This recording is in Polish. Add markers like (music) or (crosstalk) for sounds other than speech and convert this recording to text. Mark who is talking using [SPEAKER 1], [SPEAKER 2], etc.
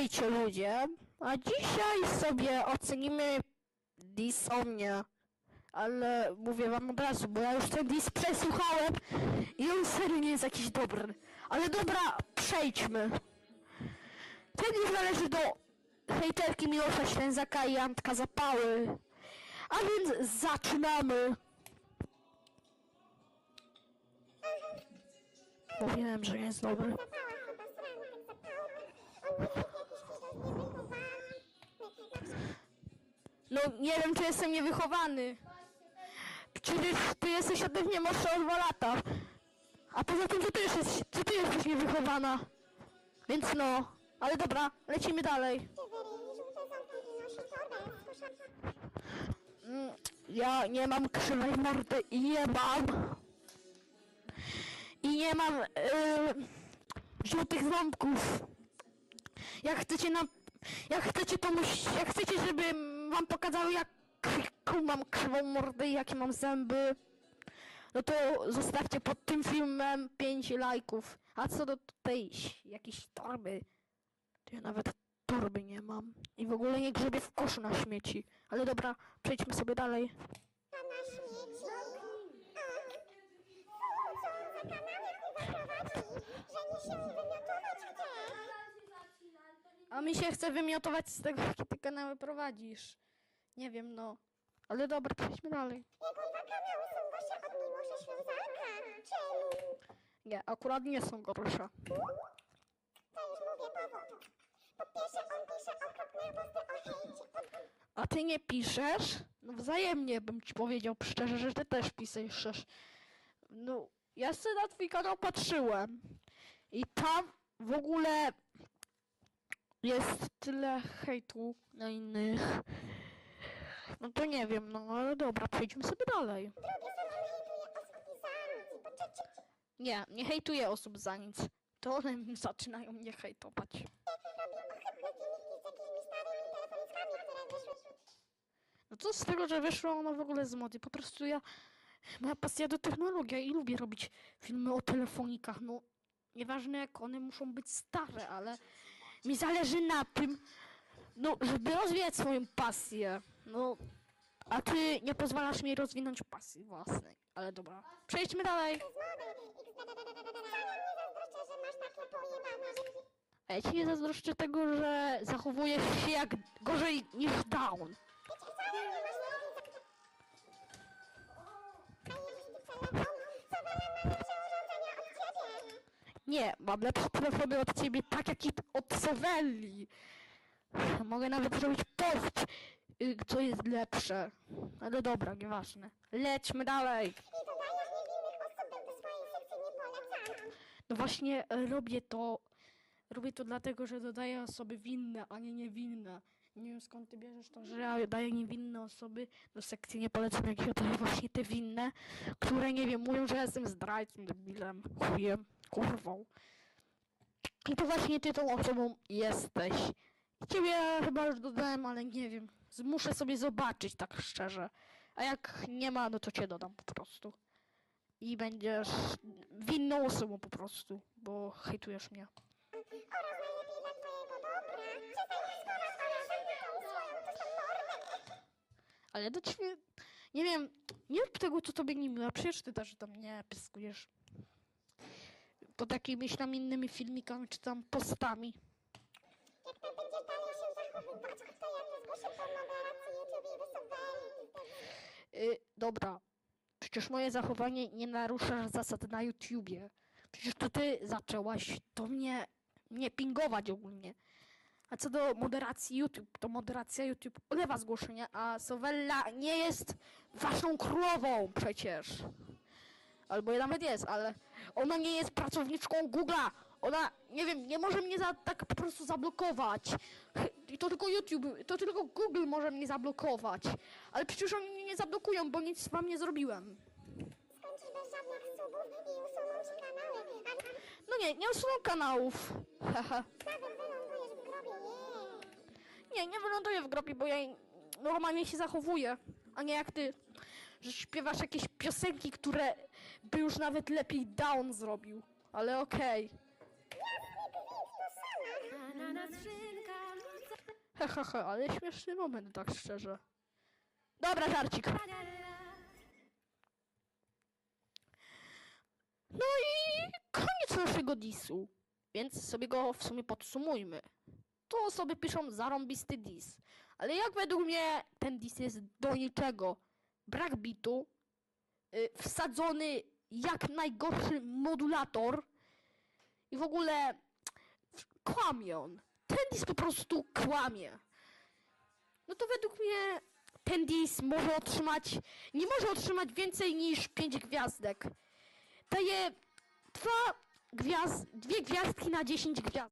[SPEAKER 1] Witajcie ludzie, a dzisiaj sobie ocenimy dis. Ale mówię wam od razu, bo ja już ten dis przesłuchałem i on serio nie jest jakiś dobry. Ale dobra, przejdźmy. Ten już należy do hejterki Miłosza Ślęzaka i Antka Zapały. A więc zaczynamy. Mówiłem, że jest dobry. No nie wiem, czy jestem niewychowany. Przecież ty jesteś ode mnie młodsza o dwa lata. A poza tym, to ty jesteś, to ty jesteś niewychowana. Więc no, ale dobra, lecimy dalej. Ja nie mam krzywej mordy i nie mam. I nie mam yy, żółtych ząbków. Jak chcecie nam. Jak chcecie to mus, Jak chcecie, żeby wam pokazały jak mam krzywą mordę i jakie mam zęby. No to zostawcie pod tym filmem 5 lajków. A co do tej jakiejś torby. To ja nawet torby nie mam. I w ogóle nie grzebię w koszu na śmieci. Ale dobra, przejdźmy sobie dalej.
[SPEAKER 2] A mi się chce
[SPEAKER 1] wymiotować z tego, jakie ty kanały prowadzisz. Nie wiem, no. Ale dobra, przejdźmy dalej.
[SPEAKER 2] Jego dwa kanały są gorsze od Miłosza Ślązaka. Czemu?
[SPEAKER 1] Nie, akurat nie są gorsze.
[SPEAKER 2] To już mówię powód. Po pierwsze on pisze okropne posty o hejcie.
[SPEAKER 1] A ty nie piszesz? No wzajemnie bym ci powiedział szczerze, że ty też piszesz. No, ja sobie na twój kanał patrzyłem. I tam w ogóle jest tyle hejtu na innych. No to nie wiem, no ale dobra, przejdźmy sobie dalej.
[SPEAKER 2] hejtuje osób za nic
[SPEAKER 1] Nie, nie hejtuję osób za nic. To one (laughs) zaczynają mnie hejtować. No co z tego, że wyszło ono w ogóle z mody? Po prostu ja, moja pasja do technologii i lubię robić filmy o telefonikach. No, nieważne jak one muszą być stare, ale mi zależy na tym, no, żeby rozwijać swoją pasję. No, a ty nie pozwalasz mi rozwinąć pasji własnej. Ale dobra, przejdźmy dalej. A ja ci nie zazdroszczę tego, że zachowujesz się jak gorzej niż down.
[SPEAKER 2] Nie, mam lepsze
[SPEAKER 1] telefony od ciebie, tak jak i od Savelli. Mogę nawet zrobić post, y, co jest lepsze. Ale dobra, nieważne. Lećmy dalej. No właśnie e, robię to. Robię to dlatego, że dodaję osoby winne, a nie niewinne. Nie wiem skąd ty bierzesz to, że ja daję niewinne osoby do sekcji niepolecanych, jak ja daję właśnie te winne, które nie wiem, mówią, że ja jestem zdrajcą, debilem, chujem, kurwą. I to właśnie ty tą osobą jesteś. I ciebie chyba już dodałem, ale nie wiem. Muszę sobie zobaczyć, tak szczerze. A jak nie ma, no to cię dodam po prostu. I będziesz winną osobą po prostu, bo hejtujesz mnie. Ale do ciebie, nie wiem, nie rób tego, co tobie nie miło. Przecież ty też tam nie pyskujesz. Pod jakimiś tam innymi filmikami, czy tam postami.
[SPEAKER 2] Jak tak będziesz dalej się zachowywać, to ja nie zgłoszę po moderacji YouTube i wysuweli. I wtedy...
[SPEAKER 1] Y, dobra. Przecież moje zachowanie nie narusza zasad na YouTubie. Przecież to ty zaczęłaś to mnie, mnie pingować ogólnie. A co do moderacji YouTube, to moderacja YouTube ulewa zgłoszenia, a Sovella nie jest waszą królową przecież. Albo nawet jest, ale ona nie jest pracowniczką Google'a. Ona, nie wiem, nie może mnie za, tak po prostu zablokować. I to tylko YouTube, to tylko Google może mnie zablokować. Ale przecież oni mnie nie zablokują, bo nic wam nie zrobiłem.
[SPEAKER 2] Skończysz bez żadnych subów i usuną ci kanały. A
[SPEAKER 1] No nie, nie usuną kanałów. (laughs) Haha.
[SPEAKER 2] Nie.
[SPEAKER 1] Nie, wyląduję w grobie, bo ja normalnie się zachowuję. A nie jak ty, że śpiewasz jakieś piosenki, które by już nawet lepiej down zrobił. Ale okej.
[SPEAKER 3] Ananas, szynka,
[SPEAKER 1] He, he, he, ale śmieszny moment, tak szczerze. Dobra, żarcik. No i koniec naszego disu. Więc sobie go w sumie podsumujmy. Tu osoby piszą zarąbisty dis. Ale jak według mnie ten dis jest do niczego. Brak bitu, y, wsadzony jak najgorszy modulator i w ogóle kłamie on. Ten dis po prostu kłamie. No to według mnie ten dis może otrzymać, nie może otrzymać więcej niż 5 gwiazdek. Daje dwa gwiazd, dwie gwiazdki na 10 gwiazd.